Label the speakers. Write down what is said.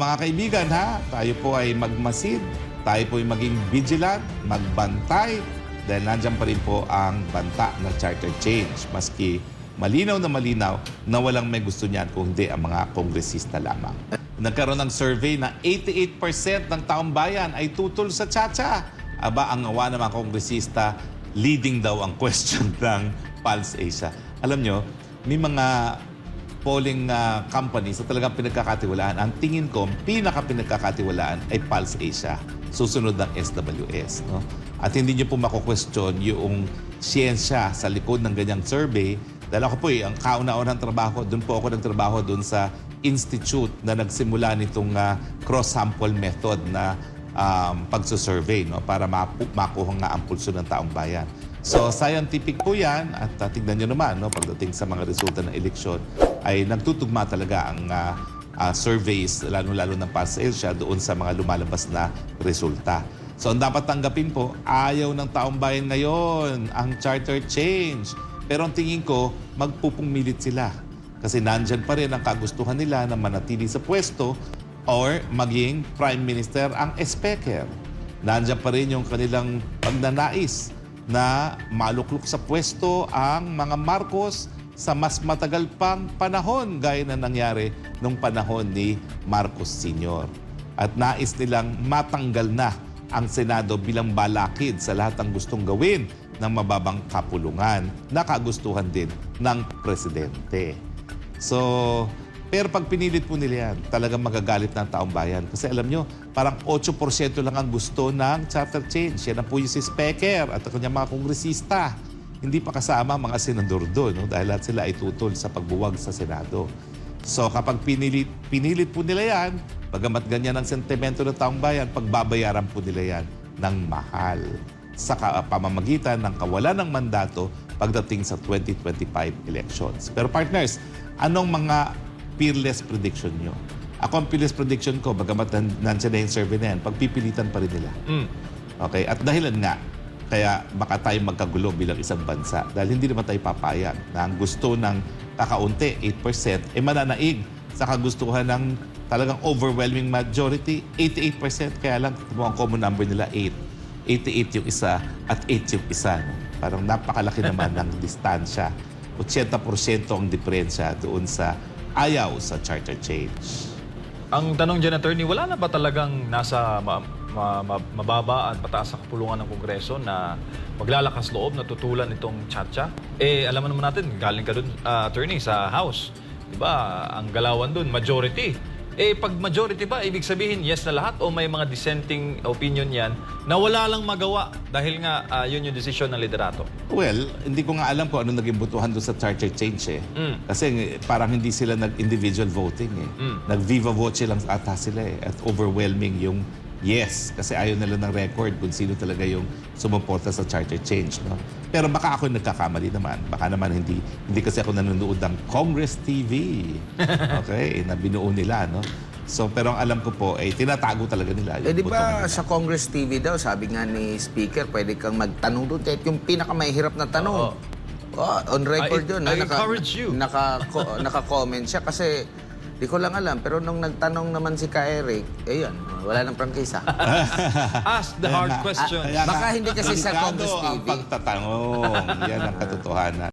Speaker 1: Mga kaibigan ha, tayo po ay magmasid, tayo po ay maging vigilant, magbantay, dahil nandyan pa rin po ang banta na charter change. Maski malinaw na malinaw na walang may gusto niyan kung hindi ang mga kongresista lamang. Nagkaroon ng survey na 88% ng taong bayan ay tutol sa Chacha. Aba, ang awa ng mga kongresista, leading daw ang question ng Pulse Asia. Alam nyo, may mga polling uh, companies na talagang pinagkakatiwalaan. Ang tingin ko, pinaka pinagkakatiwalaan ay Pulse Asia. Susunod ng SWS. No? At hindi nyo po mako-question yung siyensya sa likod ng ganyang survey. Dahil ako po eh, ang kauna-unang trabaho, doon po ako nagtrabaho doon sa institute na nagsimula nitong uh, cross-sample method na um, pagsusurvey no? para makuha nga ang pulso ng taong bayan. So scientific po yan at uh, tignan nyo naman no, pagdating sa mga resulta ng eleksyon ay nagtutugma talaga ang uh, uh, surveys lalo-lalo ng Pulse Asia doon sa mga lumalabas na resulta. So ang dapat tanggapin po, ayaw ng taong bayan ngayon ang charter change. Pero ang tingin ko, magpupumilit sila. Kasi nandyan pa rin ang kagustuhan nila na manatili sa pwesto or maging Prime Minister ang speaker. Nandyan pa rin yung kanilang pagnanais na maluklok sa pwesto ang mga Marcos sa mas matagal pang panahon gaya na nangyari nung panahon ni Marcos Sr. At nais nilang matanggal na ang Senado bilang balakid sa lahat ng gustong gawin ng mababang kapulungan na kagustuhan din ng presidente. So, pero pag pinilit po nila yan, talagang magagalit ng taong bayan. Kasi alam nyo, parang 8% lang ang gusto ng charter change. Yan ang po yung si Specker at ang kanyang mga kongresista. Hindi pa kasama ang mga senador doon no? dahil lahat sila ay tutol sa pagbuwag sa Senado. So kapag pinilit, pinilit po nila yan, bagamat ganyan ang sentimento ng taong bayan, pagbabayaran po nila yan ng mahal sa pamamagitan ng kawalan ng mandato pagdating sa 2025 elections. Pero partners, anong mga peerless prediction nyo? Ako ang peerless prediction ko, bagamat nan- nandiyan na yung survey na yan, pagpipilitan pa rin nila.
Speaker 2: Mm.
Speaker 1: Okay? At dahilan nga, kaya baka tayo magkagulo bilang isang bansa dahil hindi naman tayo papayag na ang gusto ng kakaunti, 8%, eh mananaig sa kagustuhan ng talagang overwhelming majority, 88%. Kaya lang, mo ang common number nila, 8. 88 yung isa at 8 yung isa. Parang napakalaki naman ng distansya. 80% ang diferensya doon sa ayaw sa charter change.
Speaker 2: Ang tanong dyan, attorney, wala na ba talagang nasa ma- ma- ma- mababa at mataas na kapulungan ng Kongreso na maglalakas loob na tutulan itong Chacha? Eh, alam naman natin, galing ka dun, ah, attorney, sa House. Di ba? Ang galawan dun, majority. Eh, pag majority ba, ibig sabihin yes na lahat o may mga dissenting opinion yan na wala lang magawa dahil nga ah, yun yung desisyon ng liderato?
Speaker 1: Well, hindi ko nga alam kung ano naging butuhan doon sa charter change eh.
Speaker 2: Mm.
Speaker 1: Kasi eh, parang hindi sila nag-individual voting eh.
Speaker 2: Mm.
Speaker 1: Nag-viva voce lang ata sila eh. At overwhelming yung yes. Kasi ayaw nila ng record kung sino talaga yung sumuporta sa charter change. No? Pero baka ako nagkakamali naman. Baka naman hindi hindi kasi ako nanonood ng Congress TV. Okay? na binuo nila. No? So, pero ang alam ko po, eh, tinatago talaga nila.
Speaker 3: Eh
Speaker 1: yung
Speaker 3: di ba sa Congress TV daw, sabi nga ni Speaker, pwede kang magtanong doon kahit yung pinakamahirap na tanong.
Speaker 2: Oo.
Speaker 3: Oh, on record
Speaker 2: I-
Speaker 3: yun.
Speaker 2: I
Speaker 3: na
Speaker 2: encourage you.
Speaker 3: Naka, naka-comment siya kasi di ko lang alam. Pero nung nagtanong naman si Ka Eric, eh yun, wala nang prangkisa.
Speaker 2: Ask the hard
Speaker 1: nga,
Speaker 3: Baka hindi kasi sa Congress
Speaker 1: ang
Speaker 3: TV.
Speaker 1: pagtatanong. Yan ang katotohanan.